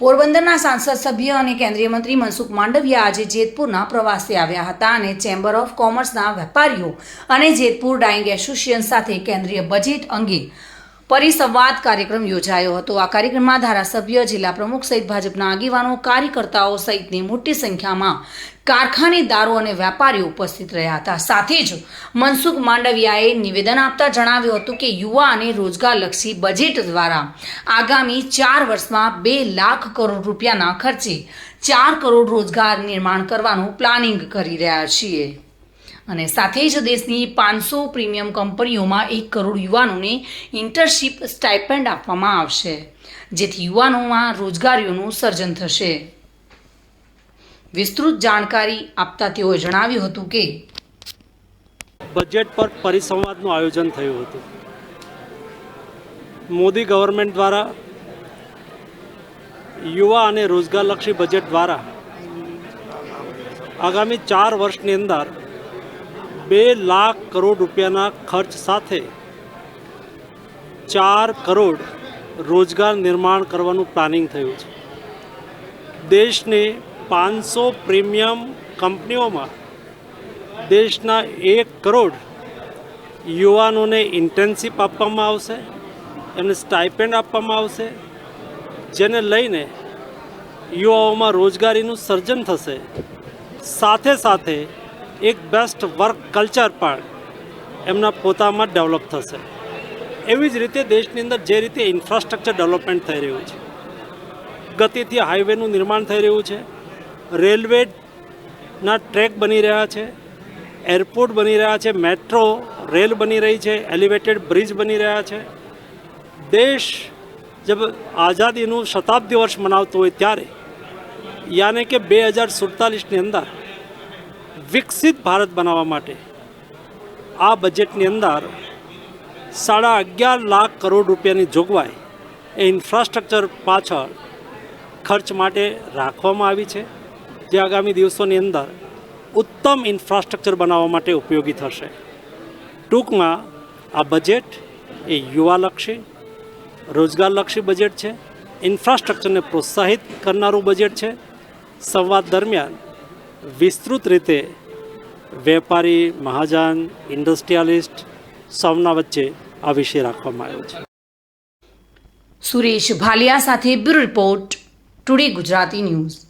પોરબંદરના સાંસદ સભ્ય અને કેન્દ્રીય મંત્રી મનસુખ માંડવિયા આજે જેતપુરના પ્રવાસે આવ્યા હતા અને ચેમ્બર ઓફ કોમર્સના વેપારીઓ અને જેતપુર ડાઇંગ એસોસિએશન સાથે કેન્દ્રીય બજેટ અંગે પરિસંવાદ કાર્યક્રમ યોજાયો હતો. આ કાર્યક્રમમાં ધારાસભ્ય, જિલ્લા પ્રમુખ સહિત ભાજપના આગેવાનો, કાર્યકર્તાઓ સહિતની મોટી સંખ્યામાં કારખાનેદારો અને વેપારીઓ ઉપસ્થિત રહ્યા હતા. સાથે જ મનસુખ માંડવિયાએ નિવેદન આપતા જણાવ્યું હતું કે યુવા અને રોજગારલક્ષી બજેટ દ્વારા આગામી ચાર વર્ષમાં બે લાખ કરોડ રૂપિયાના ખર્ચે ચાર કરોડ રોજગાર નિર્માણ કરવાનું પ્લાનિંગ કરી રહ્યા છીએ. અને સાથે જ દેશની પાંચસો પ્રીમિયમ કંપનીઓમાં એક કરોડ યુવાનોને ઇન્ટર્નશીપ સ્ટાઇપેન્ડ આપવામાં આવશે, જેથી યુવાનોમાં રોજગારીઓનું સર્જન થશે. વિસ્તૃત જાણકારી આપતા તેઓએ જણાવ્યું હતું કે, બજેટ પર પરિસંવાદનું આયોજન થયું હતું. મોદી ગવર્મેન્ટ દ્વારા યુવા અને રોજગારલક્ષી બજેટ દ્વારા આગામી ચાર વર્ષની અંદર બે લાખ કરોડ રૂપિયાના ખર્ચ સાથે ચાર કરોડ રોજગાર નિર્માણ કરવાનું પ્લાનિંગ થયું છે. દેશને પાંચસો પ્રીમિયમ કંપનીઓમાં દેશના એક કરોડ યુવાનોને ઇન્ટર્નશીપ આપવામાં આવશે એમને સ્ટાઇપેન્ડ આપવામાં આવશે, જેને લઈને યુવાઓમાં રોજગારીનું સર્જન થશે. સાથે સાથે એક બેસ્ટ વર્ક કલ્ચર પણ એમના પોતામાં ડેવલપ થશે. એવી જ રીતે દેશની અંદર જે રીતે ઇન્ફ્રાસ્ટ્રક્ચર ડેવલપમેન્ટ થઈ રહ્યું છે, ગતિથી હાઈવેનું નિર્માણ થઈ રહ્યું છે રેલવેના ટ્રેક બની રહ્યા છે એરપોર્ટ બની રહ્યા છે મેટ્રો રેલ બની રહી છે એલિવેટેડ બ્રિજ બની રહ્યા છે. દેશ જબ આઝાદીનું શતાબ્દી વર્ષ મનાવતું હોય ત્યારે, યાને કે બે હજાર સુડતાલીસની અંદર વિકસિત ભારત બનાવવા માટે આ બજેટની અંદર સાડા અગિયાર લાખ કરોડ રૂપિયાની જોગવાઈ એ ઇન્ફ્રાસ્ટ્રક્ચર પાછળ ખર્ચ માટે રાખવામાં આવી છે, જે આગામી દિવસોની અંદર ઉત્તમ ઇન્ફ્રાસ્ટ્રક્ચર બનાવવા માટે ઉપયોગી થશે. ટૂંકમાં આ બજેટ એ યુવાલક્ષી, રોજગારલક્ષી બજેટ છે ઇન્ફ્રાસ્ટ્રક્ચરને પ્રોત્સાહિત કરનારું બજેટ છે. સંવાદ દરમિયાન વિસ્તૃત રીતે વેપારી, મહાજન, ઇન્ડસ્ટ્રીયાલિસ્ટ સૌના વચ્ચે આ વિષય રાખવામાં આવ્યો છે. સુરેશ ભાલિયા સાથે bureau report today Gujarati news.